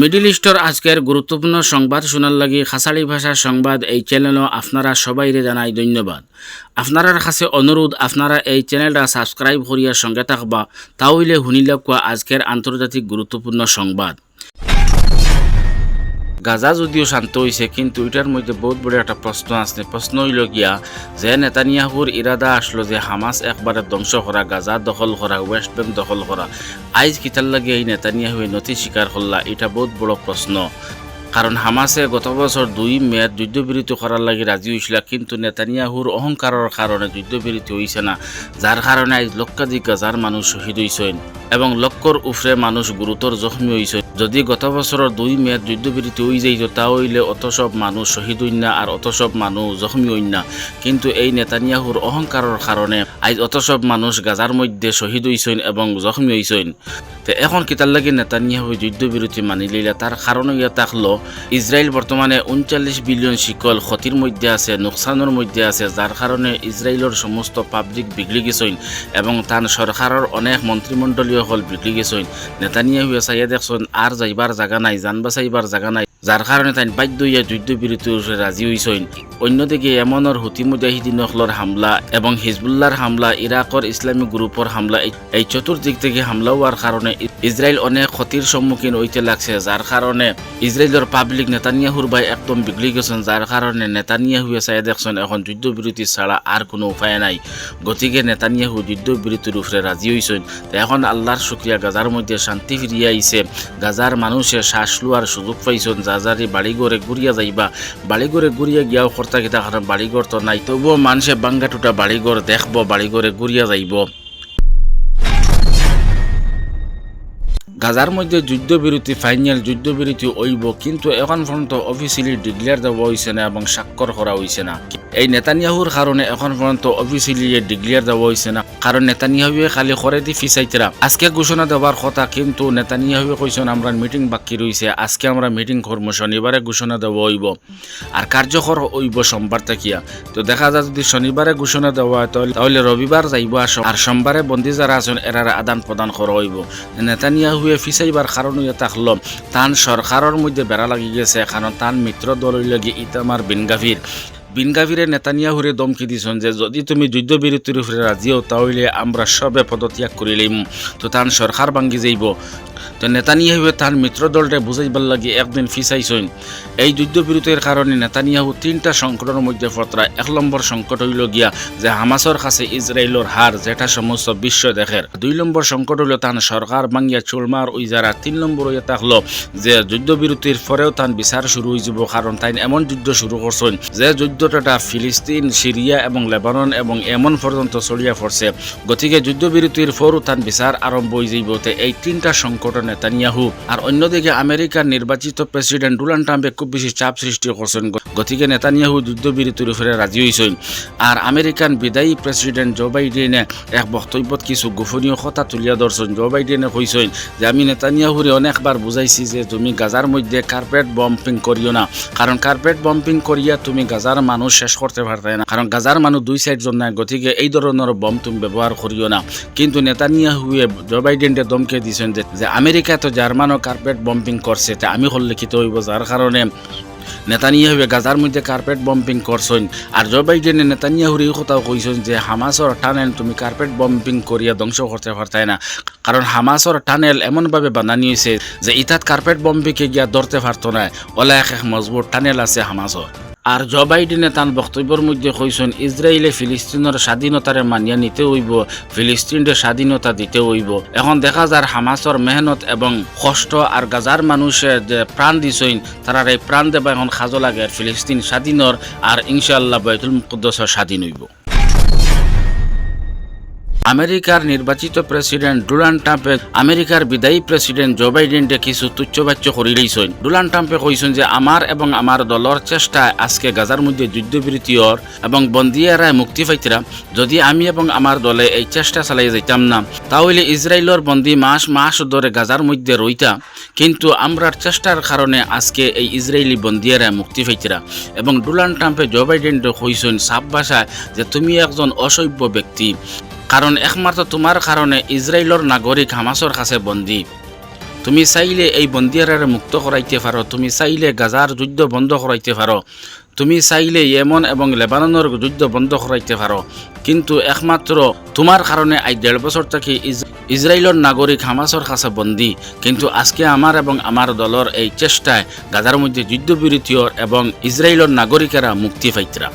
Middle store আজকের গুরুত্বপূর্ণ সংবাদ শোনার লাগি খাসাড়ি ভাষার সংবাদ এই চ্যানেলও আপনারা সবাইরে জানাই ধন্যবাদ। আপনারার কাছে অনুরোধ আপনারা এই চ্যানেলটা সাবস্ক্রাইব করিয়া সঙ্গে থাকবা, তাহলে শুনিলে কোয়া আজকের আন্তর্জাতিক গুরুত্বপূর্ণ সংবাদ। গাজা যদিও শান্ত হয়েছে কিন্তু এটার মধ্যে বহুত বড় একটা প্রশ্ন আছে। প্রশ্ন হইল গিয়া, যে নেতানিয়াহুর ইরাদা আসলো যে হামাস একবারে ধ্বংস করা গাজা দখল করা ওয়েস্ট ব্যাংক দখল করা আইজ কিতার লাগে এই নেতানিয়াহুয়ে নথি স্বীকার করলা এটা বহুত বড় প্রশ্ন কারণ হামাসে গত বছর দুই মেয়াদ যুদ্ধবিরতি করার লাগে রাজি হয়েছিল কিন্তু নেতানিয়াহুর অহংকারের কারণে যুদ্ধবিরতি হয়েছে না যার কারণে আজ লক্ষাধিক গাজার মানুষ শহীদ হয়েছেন এবং লক্ষর উফরে মানুষ গুরুতর জখমি হয়েছে যদি গত বছরের দুই মেয়াদ যুদ্ধবিরতি হয়ে যাইত তা হইলে অত সব মানুষ শহীদ হইন না আর অত সব মানুষ জখমি না। কিন্তু এই নেতানিয়াহুর অহংকারের কারণে আজ অত সব মানুষ গাজার মধ্যে শহীদ হইছেন এবং জখমি হইছেন তো এখন কিতার লাগে নেতানিয়াহু যুদ্ধবিরতি মানি লইলা তার কারণ ইয়া থাকল ইসরায়েল বর্তমানে উনচল্লিশ বিলিয়ন শিকল ক্ষতির মধ্যে আছে নোকসানের মধ্যে আছে যার কারণে ইসরায়েলের সমস্ত পাবলিক বিগড়ি গেছেন এবং তার সরকারের অনেক মন্ত্রিমণ্ডলীয় হল বিগড়ি গেছেন। নেতানিয়াহু চাইয়া দেখছেন আর যাইবার জায়গা নাই জান বাঁচাইবার জায়গা নাই যার কারণে তাই বাধ্য হইয়া যুদ্ধবিরতির রাজি হইছেন অন্যদিকে এমনের হুতি মুজাহিদিন নকলর হামলা এবং হিজবুল্লাহর হামলা ইরাকর ইসলামী গ্রুপের হামলা, এই- চতুর্দিক থেকে হামলা হওয়ার কারণে ইসরায়েল অনেক ক্ষতির সম্মুখীন হইতে লাগছে যার কারণে ইসরায়েলের পাবলিক নেতানিয়াহুর ভাই একদম বিগড়ি গেছেন যার কারণে নেতানিয়াহুয়ে চাই দেখছেন এখন যুদ্ধবিরতি ছাড়া আর কোনো উপায় নাই। গতিকে নেতানিয়াহু যুদ্ধবিরতির উপরে রাজি হইছেন তো এখন আল্লাহর শুক্রিয়া গাজার মধ্যে শান্তি ফিরিয়ে আইছে গাজার মানুষে শ্বাস লোয়ার সুযোগ পাইছেন যাজারি বাড়িঘরে ঘুরিয়া যাইবা। বাড়িঘরে ঘুরিয়া গিয়াও কর্তা কিতা কারণ বাড়িঘর তো নাই। তবুও মানুষে বাঙ্গা টুটা বাড়িঘর দেখব বাড়িঘরে ঘুরিয়া যাইব। গাজার মধ্যে যুদ্ধবিরতি ফাইনাল যুদ্ধবিরতি হইব কিন্তু এখন পর্যন্ত অফিসিয়ালি ডিক্লেয়ার দেওয়া হয়েছে না এবং স্বাক্ষর করা হয়েছে না। এই নেতানিয়াহুর কারণে এখন পর্যন্ত অফিসিয়ালি ডিক্লেয়ার দেওয়া হয়েছে না। কারণ নেতানিয়াহুয়ে খালি করে দি ফিসাইতরা আজকে ঘোষণা দেওয়ার কথা কিন্তু নেতানিয়াহুয়ে কইছেন আমরা মিটিং বাকি রয়েছে আজকে আমরা মিটিং করব শনিবারে ঘোষণা দেওয়া হইব। আর কার্যকর হইব সোমবার থাকিয়া তো দেখা যায়, যদি শনিবারে ঘোষণা দেওয়া হয়, তাহলে- রবিবার যাইব আর সোম- আর সোমবারে বন্দি যারা আছেন এরার আদান প্রদান করা হইব। নেতানিয়াহুয়ে ফিসাইবার কারণ ইয়ে থাকল তান সরকারের মধ্যে বেড়া লাগি গেছে। কারণ তান মিত্র দল লাগি ইতামার বিনগাভির বিনগাভিরে নেতানিয়াহুরে দমকি দিছেন যে যদি তুমি যুদ্ধবিরতির উপরে রাজি হও, তাহলে আমরা সবে পদত্যাগ করিলিম তো তান সরকার ভাঙ্গি যাইব। তো নেতানিয়াহু তার মিত্র দলটা বুঝাইবার লাগি একদিন ফিসাইছেন এই যুদ্ধবিরতির কারণে নেতানিয়াহু তিনটা সংকটের মধ্যে পড়া এক নম্বর সংকট হইল গিয়া যে হামাসর কাছে ইসরায়েলের হার যেটা সমস্ত বিশ্ব দেখের দুই নম্বর সংকট হইল তান সরকার বাঙ্গিয়া চুলমার ওই যারা তিন নম্বর হইয়া থাকল যে যুদ্ধবিরতির পরেও তান বিচার শুরু হয়ে যাব কারণ তাই এমন যুদ্ধ শুরু করছেন যে যুদ্ধটা ফিলিস্তিন সিরিয়া এবং লেবানন এবং এমন পর্যন্ত চলিয়া পড়ছে গতিকে যুদ্ধবিরতির পরও তান বিচার আরম্ভ হয়ে যাইব এই তিনটা সংকট নেতানিয়াহু আর অন্যদিকে আমেরিকার নির্বাচিত প্রেসিডেন্ট ডোনাল্ড ট্রাম্পে খুব বেশি চাপ সৃষ্টি করছেন গতিকে নেতানিয়াহু যুদ্ধবিরতির উপরে রাজি হয়েছেন আর আমেরিকান বিদায়ী প্রেসিডেন্ট জো বাইডেনে এক বক্তব্যত কিছু গোপনীয় কথা তুলিয়া ধরছেন জো বাইডেনে কইছেন যে, আমি নেতানিয়াহুরে অনেকবার বুঝাইছি যে তুমি গাজার মধ্যে কার্পেট বম্পিং করিও না। কারণ কার্পেট বম্পিং করিয়া তুমি গাজার মানুষ শেষ করতে পারতে না। কারণ গাজার মানুষ দুই সাইড জন নাই, গতিকে এই ধরনের বম তুমি ব্যবহার করিও না। কিন্তু নেতানিয়াহুয়ে জো বাইডেনকে দমকে দিয়েছেন যে আমেরিকা তো জার্মানও কার্পেট বম্পিং করছে, তা আমি হল লিখিত হইব যার কারণে নেতানিয়াহুয়ে গাজার মধ্যে কার্পেট বম্পিং করছেন আর জো বাইডেনে নেতানিয়াহুর কথাও কইছেন যে হামাসর টানেল তুমি কার্পেট বম্পিং করিয়া ধ্বংস করতে পারতাই না। কারণ হামাসর টানেল এমনভাবে বানানি হয়েছে যে ইতাত কার্পেট বম্পিংকে গিয়া ধরতে পারতো না ওলা এক মজবুত টানেল আছে হামাসর আর জো বাইডেনে তান বক্তব্যের মধ্যে কইছেন ইসরায়েলে ফিলিস্তিনের স্বাধীনতার মানিয়া নিতে হইব, ফিলিস্তিনের স্বাধীনতা দিতে হইব। এখন দেখা যার হামাসর মেহনত এবং কষ্ট আর গাজার মানুষে যে প্রাণ দিছইন তারা এই প্রাণ দেবা এখন খাজো লাগে ফিলিস্তিন স্বাধীনর, আর ইনশাআল্লাহ বাইতুল মুকদ্দসর স্বাধীন হইব। আমেরিকার নির্বাচিত প্রেসিডেন্ট ডোনাল্ড ট্রাম্পে আমেরিকার বিদায়ী প্রেসিডেন্ট জো বাইডেনকে কিছু তুচ্ছবাচ্য করিলেইছেন ডোনাল্ড ট্রাম্পে কইছেন যে আমার এবং আমার দলের চেষ্টায় আজকে গাজার মধ্যে যুদ্ধবিরতির এবং বন্দিয়ারায় মুক্তি পাইতরা যদি আমি এবং আমার দলে এই চেষ্টা চালাই যাইতাম না, তাহলে ইসরায়েলের বন্দি মাস মাস ধরে গাজার মধ্যে রইতা কিন্তু আমরার চেষ্টার কারণে আজকে এই ইসরায়েলি বন্দিয়ারা মুক্তি পাইতরা এবং ডোনাল্ড ট্রাম্পে জো বাইডেন কইছেন সাব ভাষায় যে তুমি একজন অসভ্য ব্যক্তি। কারণ একমাত্র তোমার কারণে ইসরায়েলের নাগরিক হামাসর কাছে বন্দী। তুমি চাইলে এই বন্দিয়ারারে মুক্ত করাইতে পারো তুমি চাইলে গাজার যুদ্ধ বন্ধ করাইতে পারো তুমি চাইলে ইয়েমন এবং লেবাননের যুদ্ধ বন্ধ করাইতে পারো কিন্তু একমাত্র তোমার কারণে আজ দেড় বছর থেকে ইস- ইসরায়েলের নাগরিক হামাসর কাছে বন্দী। কিন্তু আজকে আমার এবং আমার দলের এই চেষ্টায় গাজার মধ্যে যুদ্ধবিরতির এবং ইসরায়েলের নাগরিকেরা মুক্তি পাইতরা